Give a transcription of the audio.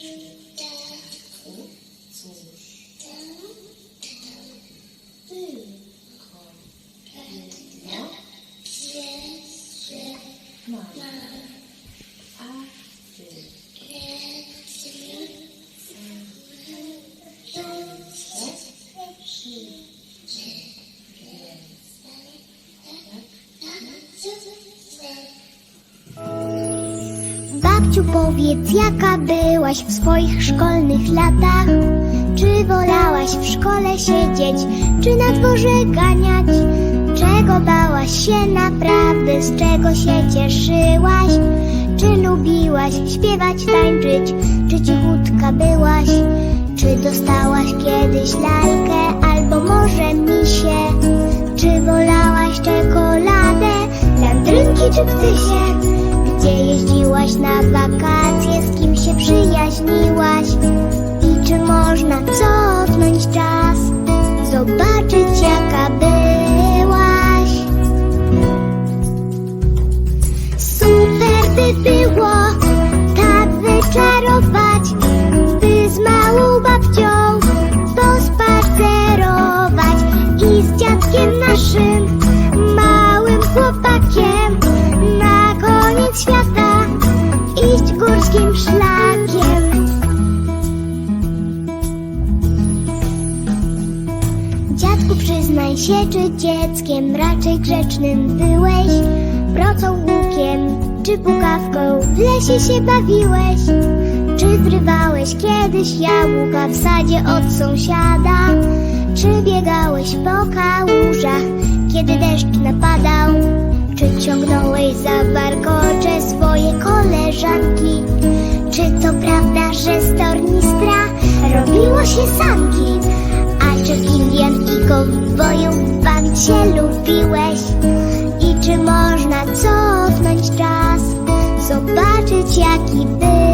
Zor. Babciu, powiedz, jaka byłaś w swoich szkolnych latach? Czy wolałaś w szkole siedzieć, czy na dworze ganiać? Czego bałaś się naprawdę, z czego się cieszyłaś? Czy lubiłaś śpiewać, tańczyć, czy cichutka byłaś? Czy dostałaś kiedyś lalkę, albo może misie? Czy wolałaś czekoladę, landrynki czy ptysie? Gdzie jeździłaś na wakacje, z kim się przyjaźniłaś? I czy można cofnąć czas, zobaczyć jaka byłaś? Super by było tak wyczarować, by z małą babcią pospacerować i z dziadkiem naszym małym chłopakiem szlakiem. Dziadku, przyznaj się, czy dzieckiem raczej grzecznym byłeś? Procą łukiem, czy pukawką w lesie się bawiłeś? Czy wrywałeś kiedyś jabłka w sadzie od sąsiada? Czy biegałeś po kałużach, kiedy deszcz napadał? Czy ciągnąłeś za warkocze się lubiłeś? I czy można cofnąć czas, zobaczyć jaki był?